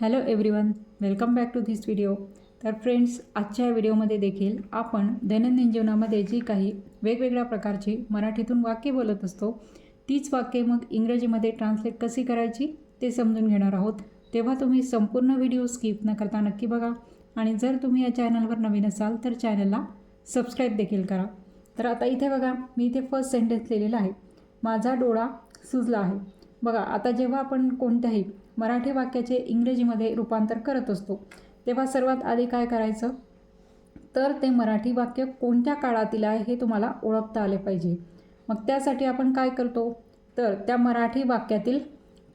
Hello everyone welcome back to this video तर friends आजच्या या व्हिडिओमध्ये देखील आपण दैनंदिन जीवनामध्ये जी काही वेगवेगळ्या प्रकारची मराठीतून वाक्य बोलत असतो तीच वाक्ये मग इंग्रजीमध्ये ट्रान्सलेट कशी करायची ते समजून घेणार आहोत. तेव्हा तुम्ही संपूर्ण व्हिडिओ स्किप न करता नक्की बघा. आणि जर तुम्ही या चॅनलवर नवीन असाल तर चॅनलला सबस्क्राईब देखील करा. तर आता इथे बघा मी इथे फर्स्ट सेंटेन्स लिहिलेला आहे. माझा डोळा सुजला आहे. बघा आता जेव्हा आपण कोणत्याही मराठी वाक्याचे इंग्रजीमध्ये रूपांतर करत असतो तेव्हा सर्वात आधी काय करायचं? तर ते मराठी वाक्य कोणत्या काळातील आहे हे तुम्हाला ओळखता आले पाहिजे. मग त्यासाठी आपण काय करतो? तर त्या मराठी वाक्यातील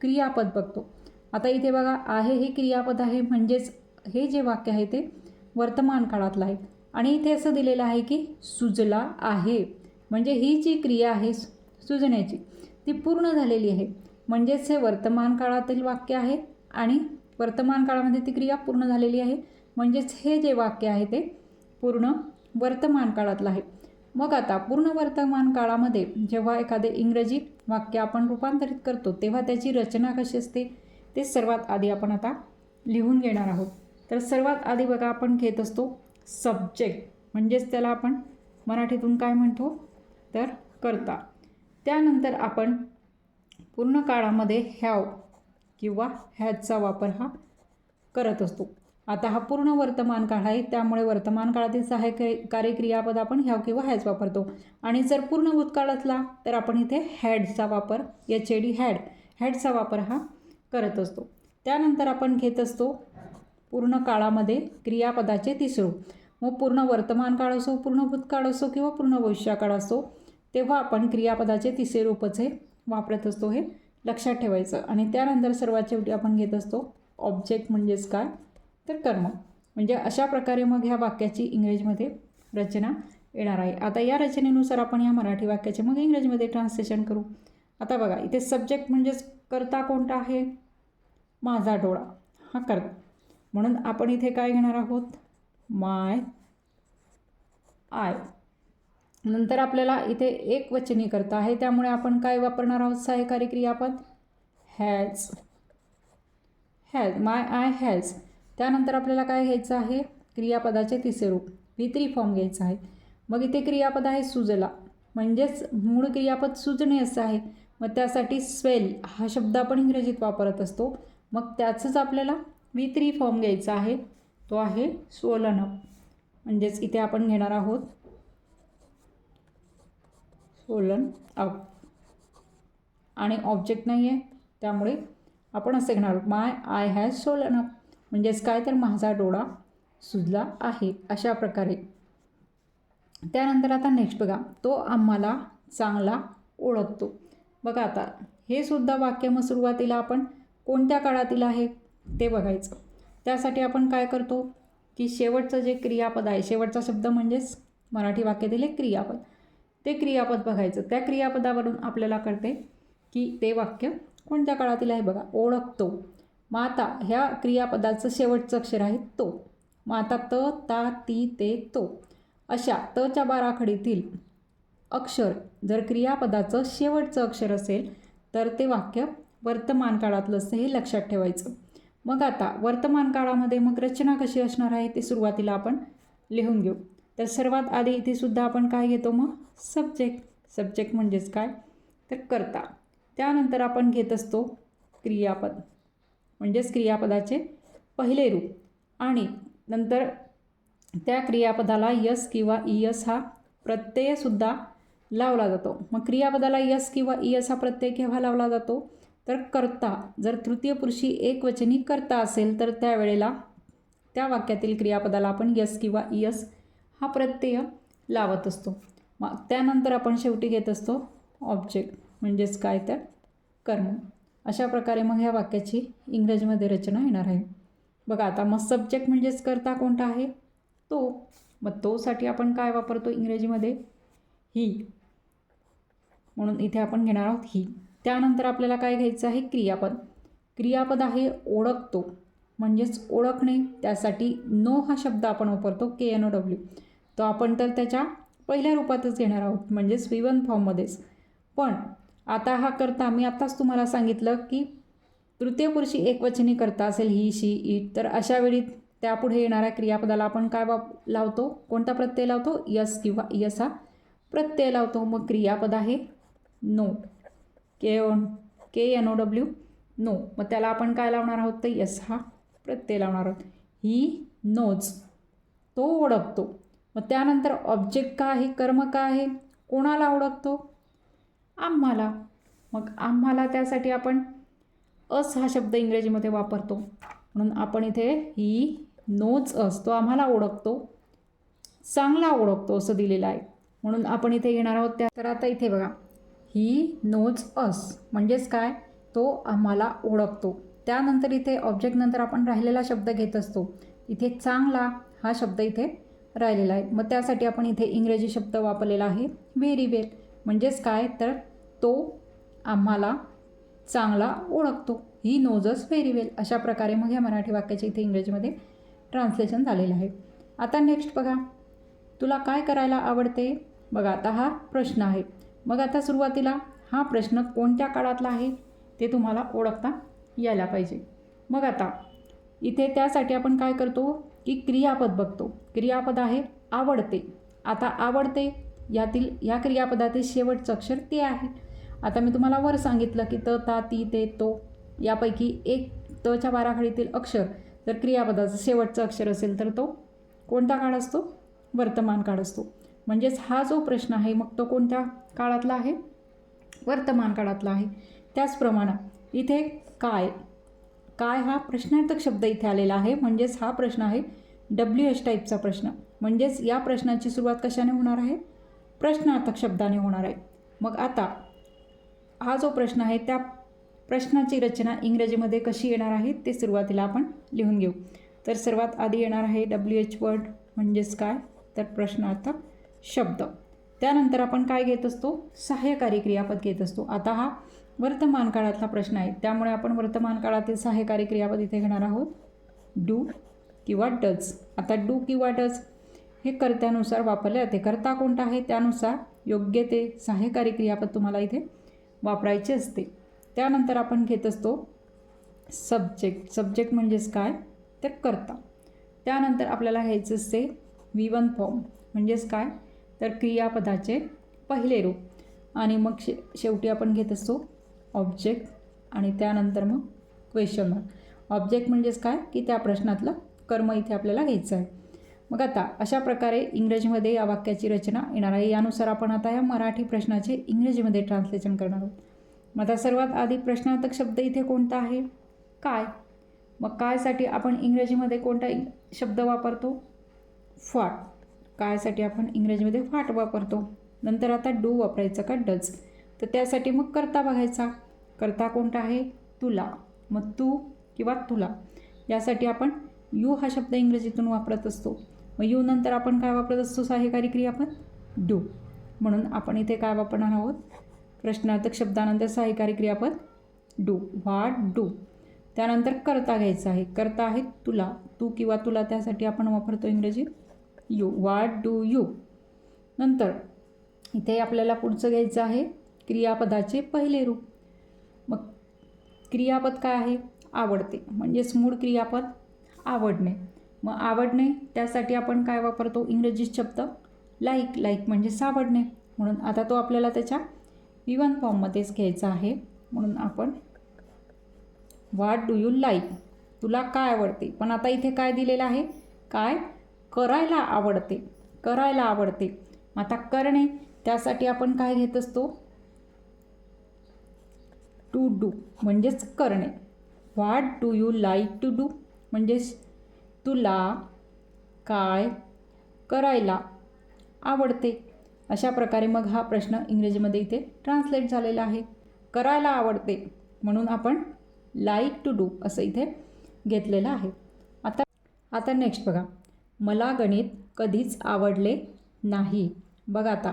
क्रियापद बघतो. आता इथे बघा आहे हे क्रियापद आहे म्हणजेच हे जे वाक्य आहे ते वर्तमान काळातलं आहे. आणि इथे असं दिलेलं आहे की सुजला आहे. म्हणजे ही जी क्रिया आहे सुजण्याची ती पूर्ण झालेली आहे. म्हणजेच हे वर्तमान काळातील वाक्य आहे आणि वर्तमान काळामध्ये ती क्रिया पूर्ण झालेली आहे. म्हणजेच हे जे वाक्य आहे ते पूर्ण वर्तमान काळातलं आहे. मग आता पूर्ण वर्तमान काळामध्ये जेव्हा एखादे इंग्रजी वाक्य आपण रूपांतरित करतो तेव्हा त्याची रचना कशी असते? ते सर्वात आधी आपण आता लिहून घेणार आहोत. तर सर्वात आधी बघा आपण घेत असतो सब्जेक्ट म्हणजेच त्याला आपण मराठीतून काय म्हणतो? तर करता. त्यानंतर आपण पूर्ण काळामध्ये ह्याव किंवा ह्याचा वापर हा करत असतो. आता हा पूर्ण वर्तमान काळ आहे त्यामुळे वर्तमान काळातील सहाय्यक कार्यक्रियापद आपण ह्याव किंवा हॅज वापरतो. आणि जर पूर्ण भूतकाळ असला तर आपण इथे हॅडचा वापर एच ए डी हॅड हॅडचा वापर हा करत असतो. त्यानंतर आपण घेत असतो पूर्ण काळामध्ये क्रियापदाचे तिसरू. मग पूर्ण वर्तमान काळ असो पूर्ण भूतकाळ असो किंवा पूर्ण भविष्यकाळ असो तेव्हा आपण क्रियापदाचे तिसरे रूपचे वापरत असतो हे लक्षात ठेवायचं. आणि त्यानंतर सर्वात शेवटी आपण घेत असतो ऑब्जेक्ट म्हणजेच काय? तर कर्म. म्हणजे अशा प्रकारे मग ह्या वाक्याची इंग्रजीमध्ये रचना येणार आहे. आता या रचनेनुसार आपण या मराठी वाक्याचे मग इंग्रजीमध्ये ट्रान्सलेशन करू. आता बघा इथे सब्जेक्ट म्हणजेच करता कोणता आहे? माझा डोळा. हा करता. म्हणून आपण इथे काय घेणार आहोत? माय आय नंतर आपल्याला इथे एक वचनी करता आहे. त्यामुळे आपण काय वापरणार आहोत? सहायकारी क्रियापद? Has has my eye has त्यानंतर आपल्याला काय घ्यायचं आहे? क्रियापदाचे तिसरे रूप. व्ही फॉर्म घ्यायचा आहे. मग इथे क्रियापद आहे सुजला. म्हणजेच मूळ क्रियापद सुजणे असं आहे. मग त्यासाठी स्वेल हा शब्द आपण इंग्रजीत वापरत असतो. मग त्याचंच आपल्याला व्ही थ्री फॉर्म घ्यायचा आहे. तो आहे सोलन म्हणजेच इथे आपण घेणार आहोत सोलन अप आणि ऑब्जेक्ट नाही आहे त्यामुळे आपण असे घेणार आहोत. My eye has swollen up म्हणजेच काय? तर माझा डोळा सुजला आहे. अशा प्रकारे. त्यानंतर आता नेक्स्ट बघा. तो आम्हाला चांगला ओळखतो. बघा आता हे सुद्धा वाक्य मग सुरुवातीला आपण कोणत्या काळातील आहे? ते बघायचं. त्यासाठी आपण काय करतो? की शेवटचं जे क्रियापद आहे शेवटचा शब्द म्हणजेच मराठी वाक्यातील एक क्रियापद. ते क्रियापद बघायचं. त्या क्रियापदावरून आपल्याला कळते की ते वाक्य कोणत्या काळातील आहे बघा? ओळखतो. माता ह्या क्रियापदाचं शेवटचं अक्षर आहे तो. माता त ता ती ते तो. अशा तच्या बाराखडीतील अक्षर जर क्रियापदाचं शेवटचं अक्षर असेल तर ते वाक्य वर्तमान काळातलं असं हे लक्षात ठेवायचं. मग आता वर्तमान काळामध्ये मग रचना कशी असणार आहे ते सुरुवातीला आपण लिहून घेऊ. तर सर्वात आधी इथे सुद्धा आपण काय घेतो मग? सब्जेक्ट सब्जेक्ट म्हणजेच काय? तर करता. त्यानंतर आपण घेत असतो क्रियापद. म्हणजेच क्रियापदाचे पहिले रूप. आणि नंतर त्या क्रियापदाला यस किंवा इयस हा प्रत्ययसुद्धा लावला जातो. मग क्रियापदाला यस किंवा इयस हा प्रत्यय केव्हा लावला जातो? तर करता. जर तृतीय पुरुषी एक वचनी करता असेल तर त्यावेळेला त्या वाक्यातील क्रियापदाला आपण यस किंवा इयस हा प्रत्यय लावत असतो. मग त्यानंतर आपण शेवटी घेत असतो ऑब्जेक्ट म्हणजेच काय तर? कर्म. अशा प्रकारे मग ह्या वाक्याची इंग्रजीमध्ये रचना येणार आहे. बघा आता मग सब्जेक्ट म्हणजेच करता कोणता आहे? तो. मग तोसाठी आपण काय वापरतो इंग्रजीमध्ये? ही. म्हणून इथे आपण घेणार आहोत ही. त्यानंतर आपल्याला काय घ्यायचं आहे? क्रियापद. क्रियापद आहे ओळखतो. म्हणजेच ओळखणे. त्यासाठी नो हा शब्द आपण वापरतो के एन ओ डब्ल्यू तो आपण तर त्याच्या पहिल्या रूपातच घेणार आहोत म्हणजेच विवन फॉर्ममध्येच. पण आता हा करता मी आत्ताच तुम्हाला सांगितलं की तृतीयपुरुषी एकवचनी करता असेल ही शी इट तर अशा वेळी त्यापुढे येणाऱ्या क्रियापदाला आपण काय वाप लावतो? कोणता प्रत्यय लावतो? यस किंवा यस हा प्रत्यय लावतो. मग क्रियापद आहे no. K on K N O W know. मग त्याला आपण काय लावणार आहोत? तर यस हा प्रत्यय लावणार आहोत. ही नोज तो ओळखतो. मग त्यानंतर ऑब्जेक्ट का आहे कर्म का आहे कोणाला ओळखतो? आम्हाला. मग आम्हाला त्यासाठी आपण अस हा शब्द इंग्रजीमध्ये वापरतो. म्हणून आपण इथे ही नोच अस तो आम्हाला ओळखतो. चांगला ओळखतो असं दिलेलं आहे. म्हणून आपण इथे घेणार आहोत त्या तर आता इथे बघा. ही नोज अस म्हणजेच काय? तो आम्हाला ओळखतो. त्यानंतर इथे ऑब्जेक्टनंतर आपण राहिलेला शब्द घेत असतो. इथे चांगला हा शब्द इथे राहिलेला आहे. मग त्यासाठी आपण इथे इंग्रजी शब्द वापरलेला आहे. व्हेरी वेल म्हणजेच काय? तर तो आम्हाला चांगला ओळखतो. ही नोजस व्हेरी वेल अशा प्रकारे मग या मराठी वाक्याचे इथे इंग्रजीमध्ये ट्रान्सलेशन झालेलं आहे. आता नेक्स्ट बघा. तुला काय करायला आवडते? बघा आता हा प्रश्न आहे. मग आता सुरुवातीला हा प्रश्न कोणत्या काळातला आहे? ते तुम्हाला ओळखता यायला पाहिजे. मग आता इथे त्यासाठी आपण काय करतो? की क्रियापद बघतो. क्रियापद आहे आवडते. आता आवडते यातील या क्रियापदातील शेवटचं अक्षर ते आहे. आता मी तुम्हाला वर सांगितलं की त ता ती ते तो यापैकी एक तच्या बाराखडीतील अक्षर जर क्रियापदाचं शेवटचं अक्षर असेल तर तो कोणता काळ असतो? वर्तमान काळ असतो. म्हणजेच हा जो प्रश्न आहे मग तो कोणत्या काळातला आहे? वर्तमान काळातला आहे. त्याचप्रमाणे इथे काय? काय हा प्रश्नार्थक शब्द इथे आलेला आहे? म्हणजेच हा प्रश्न आहे डब्ल्यू एच टाईपचा प्रश्न. म्हणजेच या प्रश्नाची सुरुवात कशाने होणार आहे? प्रश्नार्थक शब्दाने होणार आहे. मग आता हा जो प्रश्न आहे त्या प्रश्नाची रचना इंग्रजीमध्ये कशी येणार आहे ते सुरुवातीला आपण लिहून घेऊ. तर सर्वात आधी येणार आहे डब्ल्यू एच वर्ड म्हणजेच काय? तर प्रश्नार्थक शब्द. त्यानंतर आपण काय घेत असतो? सहाय्यकारी क्रियापद घेत असतो. आता हा वर्तमान काळातला प्रश्न आहे. त्यामुळे आपण वर्तमान काळातील सहाय्यकारी क्रियापद इथे घेणार आहोत. डू किंवा डज. आता डू किंवा डज हे कर्त्यानुसार वापरले जाते. कर्ता कोणता आहे? त्यानुसार योग्य ते सहाय्यकारी क्रियापद तुम्हाला इथे वापरायचे असते. त्यानंतर आपण घेत असतो सब्जेक्ट. सब्जेक्ट म्हणजेच काय? तर कर्ता. त्यानंतर आपल्याला घ्यायचं असते वी वन फॉर्म. म्हणजेच काय? तर क्रियापदाचे पहिले रूप. आणि मग शे शेवटी आपण घेत असतो ऑब्जेक्ट आणि त्यानंतर मग क्वेश्चन मार्क ऑब्जेक्ट म्हणजेच काय? की त्या प्रश्नातलं कर्म इथे आपल्याला घ्यायचं आहे. मग आता अशा प्रकारे इंग्रजीमध्ये या वाक्याची रचना येणार आहे. यानुसार आपण आता या मराठी प्रश्नाचे इंग्रजीमध्ये ट्रान्सलेशन करणार आहोत. मग आता सर्वात आधी प्रश्नार्थक शब्द इथे कोणता आहे? काय? मग कायसाठी आपण इंग्रजीमध्ये कोणता शब्द वापरतो? फाट कायसाठी आपण इंग्रजीमध्ये फाट वापरतो. नंतर आता डू वापरायचं का? डज तर त्यासाठी मग करता बघायचा. करता कोणता आहे? तुला. मग तू किंवा तुला. यासाठी आपण यू हा शब्द इंग्रजीतून वापरत असतो. मग यू नंतर आपण काय वापरत असतो? सहाय्यकारी क्रियापद डू. म्हणून आपण इथे काय वापरणार आहोत? प्रश्नार्थक शब्दानंतर सहाय्यकारी क्रियापद डू. What do? त्यानंतर करता घ्यायचा आहे. करता आहे तुला. तू किंवा तुला त्यासाठी आपण वापरतो इंग्रजी यू. What do you? नंतर इथे आपल्याला पुढचं घ्यायचं आहे. क्रियापदाचे पहिले रूप. मग क्रियापद काय आहे? आवडते. म्हणजेच मूळ क्रियापद आवडणे. मग आवडणे त्यासाठी आपण काय वापरतो? इंग्रजी शब्द लाईक लाईक म्हणजे सावडणे म्हणून आता तो आपल्याला त्याच्या विवन फॉर्ममध्येच घ्यायचा आहे. म्हणून आपण व्हॉट डू यू लाईक तुला काय आवडते? पण आता इथे काय दिलेलं आहे? काय? करायला आवडते. करायला आवडते. आता करणे त्यासाठी आपण काय घेत असतो? टू डू म्हणजेच करणे. What do you like to do म्हणजेच तुला काय करायला आवडते? अशा प्रकारे मग हा प्रश्न इंग्रजीमध्ये इथे ट्रान्सलेट झालेला आहे. करायला आवडते म्हणून आपण लाईक टू डू असं इथे घेतलेलं आहे. आता आता नेक्स्ट बघा. मला गणित कधीच आवडले नाही. बघा आता.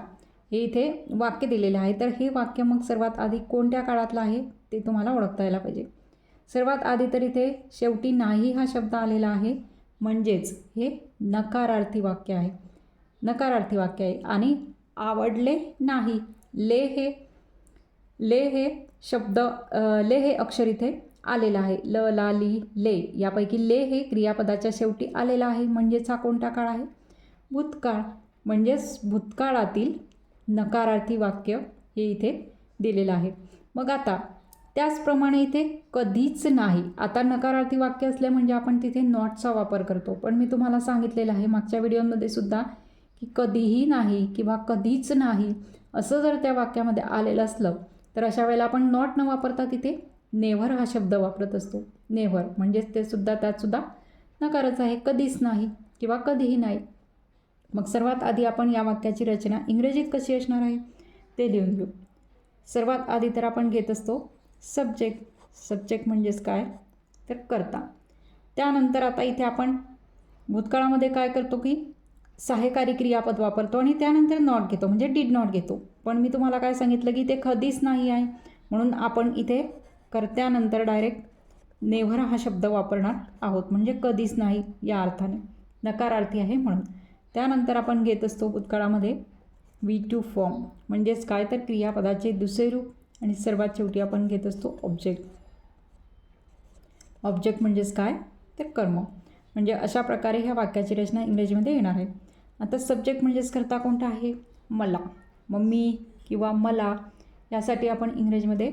हे इथे वाक्य दिलेलं आहे. तर हे वाक्य मग सर्वात आधी कोणत्या काळातलं आहे? ते तुम्हाला ओळखता यायला पाहिजे. सर्वात आधी तर इथे शेवटी नाही हा शब्द आलेला आहे. म्हणजेच हे नकारार्थी वाक्य आहे. नकारार्थी वाक्य आहे. आणि आवडले नाही. ले हे ले हे शब्द ले हे अक्षर इथे आलेला आहे. ल ला ली ले यापैकी ले हे क्रियापदाच्या शेवटी आलेलं आहे. म्हणजेच हा कोणता काळ आहे? भूतकाळ. म्हणजेच भूतकाळातील नकारार्थी वाक्य हे इथे दिलेलं आहे. मग आता त्याचप्रमाणे इथे कधीच नाही. आता नकारार्थी वाक्य असले म्हणजे आपण तिथे नॉटचा वापर करतो. पण मी तुम्हाला सांगितलेलं आहे मागच्या व्हिडिओमध्ये सुद्धा की कधीही नाही किंवा कधीच नाही असं जर त्या वाक्यामध्ये आलेलं असलं तर अशा वेळेला आपण नॉट न वापरता तिथे नेव्हर हा शब्द वापरत असतो. नेव्हर म्हणजेच ते सुद्धा त्यातसुद्धा नकारच आहे. कधीच नाही किंवा कधीही नाही. मग सर्वात आधी आपण या वाक्याची रचना इंग्रजीत कशी असणार आहे? ते लिहून घेऊ. सर्वात आधी तर आपण घेत असतो सब्जेक्ट सब्जेक्ट म्हणजेच काय? तर करता. त्यानंतर आता इथे आपण भूतकाळामध्ये काय करतो की सहायकारी क्रियापद वापरतो आणि त्यानंतर नॉट घेतो म्हणजे डीड नॉट घेतो. पण मी तुम्हाला काय सांगितलं की ते कधीच नाही आहे. म्हणून आपण इथे कर्त्यानंतर डायरेक्ट नेव्हर हा शब्द वापरणार आहोत. म्हणजे कधीच नाही या अर्थाने. नकारार्थी आहे म्हणून. त्यानंतर आपण घेत असतो भूतकाळामध्ये वी टू फॉर्म. म्हणजेच काय तर क्रियापदाचे दुसरे रूप आणि सर्वात शेवटी आपण घेत असतो ऑब्जेक्ट. ऑब्जेक्ट म्हणजेच काय? तर कर्म. म्हणजे अशा प्रकारे ह्या वाक्याची रचना इंग्रजीमध्ये येणार आहे. आता सब्जेक्ट म्हणजेच करता कोणता आहे? मला. मग मी किंवा मला यासाठी आपण इंग्रजीमध्ये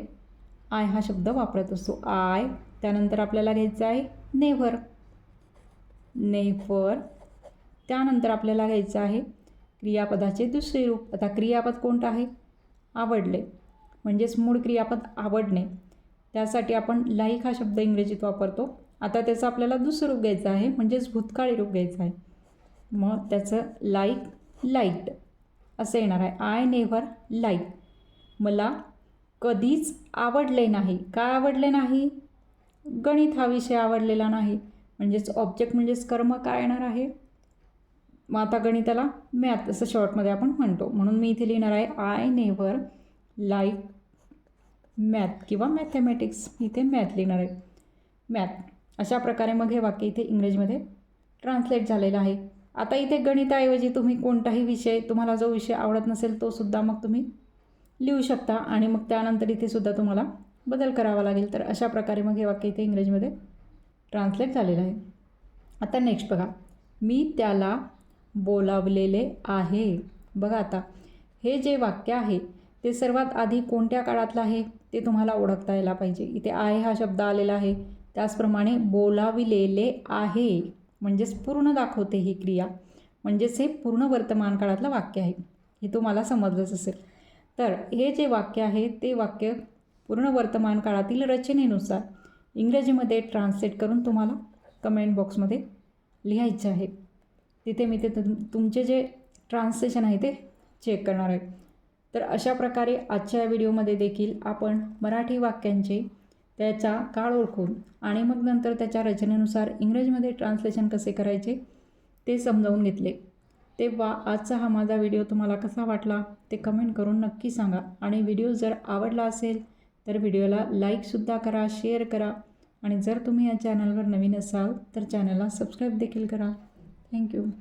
आय हा शब्द वापरत असतो. आय त्यानंतर आपल्याला घ्यायचं आहे नेव्हर नेव्हर त्यानंतर आपल्याला घ्यायचं आहे क्रियापदाचे दुसरे रूप. आता क्रियापद कोणतं आहे? आवडले. म्हणजेच मूळ क्रियापद आवडणे. त्यासाठी आपण लाईक हा शब्द इंग्रजीत वापरतो. आता त्याचं आपल्याला दुसरं रूप घ्यायचं आहे म्हणजेच भूतकाळी रूप घ्यायचं आहे. मग त्याचं लाईक लाइट. असं येणार आहे. आय नेव्हर लाईक मला कधीच आवडले नाही. काय आवडले नाही? गणित हा विषय आवडलेला नाही. म्हणजेच ऑब्जेक्ट म्हणजेच कर्म काय येणार आहे? मग आता गणिताला मॅथ असं शॉर्टमध्ये आपण म्हणतो. म्हणून मी इथे लिहिणार आहे आय नेव्हर लाईक मॅथ किंवा मॅथमॅटिक्स इथे मॅथ लिहिणार आहे. मॅथ अशा प्रकारे मग हे वाक्य इथे इंग्रजीमध्ये ट्रान्सलेट झालेलं आहे. आता इथे गणिताऐवजी तुम्ही कोणताही विषय तुम्हाला जो विषय आवडत नसेल तो सुद्धा मग तुम्ही लिहू शकता. आणि मग त्यानंतर इथे सुद्धा तुम्हाला बदल करावा लागेल. तर अशा प्रकारे मग हे वाक्य इथे इंग्रजीमध्ये ट्रान्सलेट झालेलं आहे. आता नेक्स्ट बघा. मी त्याला बोलावलेले आहे. बघा आता हे जे वाक्य आहे ते सर्वात आधी कोणत्या काळातलं आहे ते तुम्हाला ओळखता यायला पाहिजे. इथे आहे हा शब्द आलेला आहे. त्याचप्रमाणे बोलाविलेले आहे म्हणजेच पूर्ण दाखवते ही क्रिया. म्हणजेच हे पूर्ण वर्तमान काळातलं वाक्य आहे. हे तुम्हाला समजलंच असेल. तर हे जे वाक्य आहे ते वाक्य पूर्ण वर्तमान काळातील रचनेनुसार इंग्रजीमध्ये ट्रान्सलेट करून तुम्हाला कमेंट बॉक्समध्ये लिहायचं आहे. तिथे मी ते तुम तुमचे जे ट्रान्सलेशन आहे ते चेक करणार आहे. तर अशा प्रकारे आजच्या व्हिडिओमध्ये देखील आपण मराठी वाक्यांचे त्याचा काळ ओळखून आणि मग नंतर त्याच्या रचनेनुसार इंग्रजीमध्ये ट्रान्सलेशन कसे करायचे ते समजावून घेतले. तेव्हा आजचा हा माझा व्हिडिओ तुम्हाला कसा वाटला ते कमेंट करून नक्की सांगा. आणि व्हिडिओ जर आवडला असेल तर व्हिडिओला लाईकसुद्धा करा शेअर करा. आणि जर तुम्ही या चॅनलवर नवीन असाल तर चॅनलला सबस्क्राईब देखील करा. Thank you.